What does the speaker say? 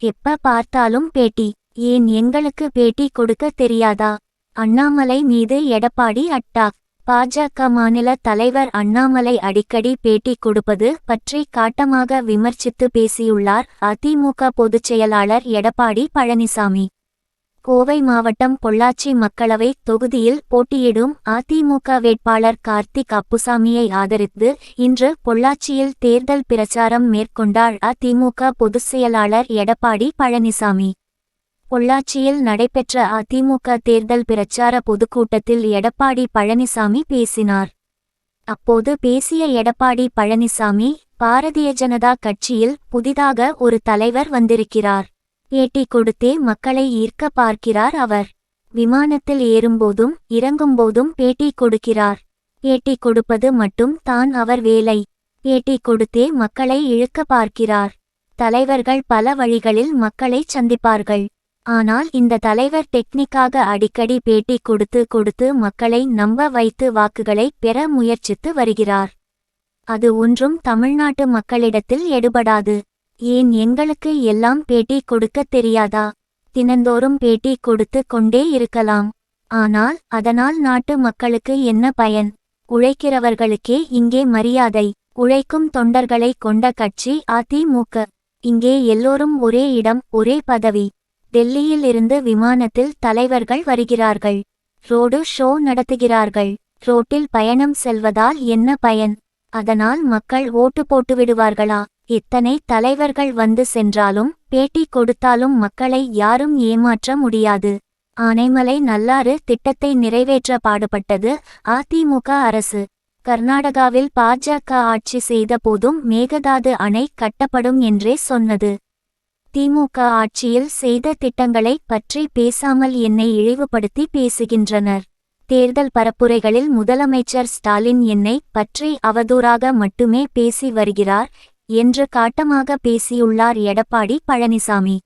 எப்ப பார்த்தாலும் பேட்டி. ஏன் எங்களுக்கு பேட்டி கொடுக்க தெரியாதா? அண்ணாமலை மீது எடப்பாடி அட்டாக் பாஜக மாநில தலைவர் அண்ணாமலை அடிக்கடி பேட்டி கொடுப்பது பற்றி காட்டமாக விமர்சித்து பேசியுள்ளார் அதிமுக பொதுச் செயலாளர் எடப்பாடி பழனிசாமி. கோவை மாவட்டம் பொள்ளாச்சி மக்களவை தொகுதியில் போட்டியிடும் அதிமுக வேட்பாளர் கார்த்திக் அப்புசாமியை ஆதரித்து இன்று பொள்ளாச்சியில் தேர்தல் பிரச்சாரம் மேற்கொண்டார் அதிமுக பொதுச் செயலாளர் எடப்பாடி பழனிசாமி. பொள்ளாச்சியில் நடைபெற்ற அதிமுக தேர்தல் பிரச்சார பொதுக்கூட்டத்தில் எடப்பாடி பழனிசாமி பேசினார். அப்போது பேசிய எடப்பாடி பழனிசாமி பாரதிய ஜனதா கட்சியில் புதிதாக ஒரு தலைவர் வந்திருக்கிறார். பேட்டி கொடுத்தே மக்களை ஈர்க்க பார்க்கிறார் அவர். விமானத்தில் ஏறும்போதும் இறங்கும்போதும் பேட்டி கொடுக்கிறார். பேட்டி கொடுப்பது மட்டும் தான் அவர் வேலை. பேட்டி கொடுத்தே மக்களை இழுக்க பார்க்கிறார். தலைவர்கள் பல வழிகளில் மக்களை சந்திப்பார்கள். ஆனால் இந்த தலைவர் டெக்னிக்காக அடிக்கடி பேட்டி கொடுத்து கொடுத்து மக்களை நம்ப வைத்து வாக்குகளை பெற முயற்சித்து வருகிறார். அது ஒன்றும் தமிழ்நாட்டு மக்களிடத்தில் எடுபடாது. ஏன் எங்களுக்கு எல்லாம் பேட்டி கொடுக்க தெரியாதா? தினந்தோறும் பேட்டி கொடுத்து கொண்டே இருக்கலாம். ஆனால் அதனால் நாட்டு மக்களுக்கு என்ன பயன்? உழைக்கிறவர்களுக்கே இங்கே மரியாதை. உழைக்கும் தொண்டர்களை கொண்ட கட்சி அதிமுக இங்கே எல்லோரும் ஒரே இடம் ஒரே பதவி. டெல்லியில் இருந்து விமானத்தில் தலைவர்கள் வருகிறார்கள். ரோடு ஷோ நடத்துகிறார்கள். ரோட்டில் பயணம் செல்வதால் என்ன பயன்? அதனால் மக்கள் ஓட்டு போட்டு விடுவார்களா? எத்தனை தலைவர்கள் வந்து சென்றாலும் பேட்டி கொடுத்தாலும் மக்களை யாரும் ஏமாற்ற முடியாது. ஆனைமலை நல்லாறு திட்டத்தை நிறைவேற்ற பாடுபட்டது அதிமுக அரசு. கர்நாடகாவில் பாஜக ஆட்சி செய்த போதும் மேகதாது அணை கட்டப்படும் என்றே சொன்னது. திமுக ஆட்சியில் செய்த திட்டங்களை பற்றி பேசாமல் என்னை இழிவுபடுத்தி பேசுகின்றனர். தேர்தல் பரப்புரைகளில் முதலமைச்சர் ஸ்டாலின் என்னை பற்றி அவதூறாக மட்டுமே பேசி வருகிறார் என்று காட்டமாக பேசியுள்ளார் எடப்பாடி பழனிசாமி.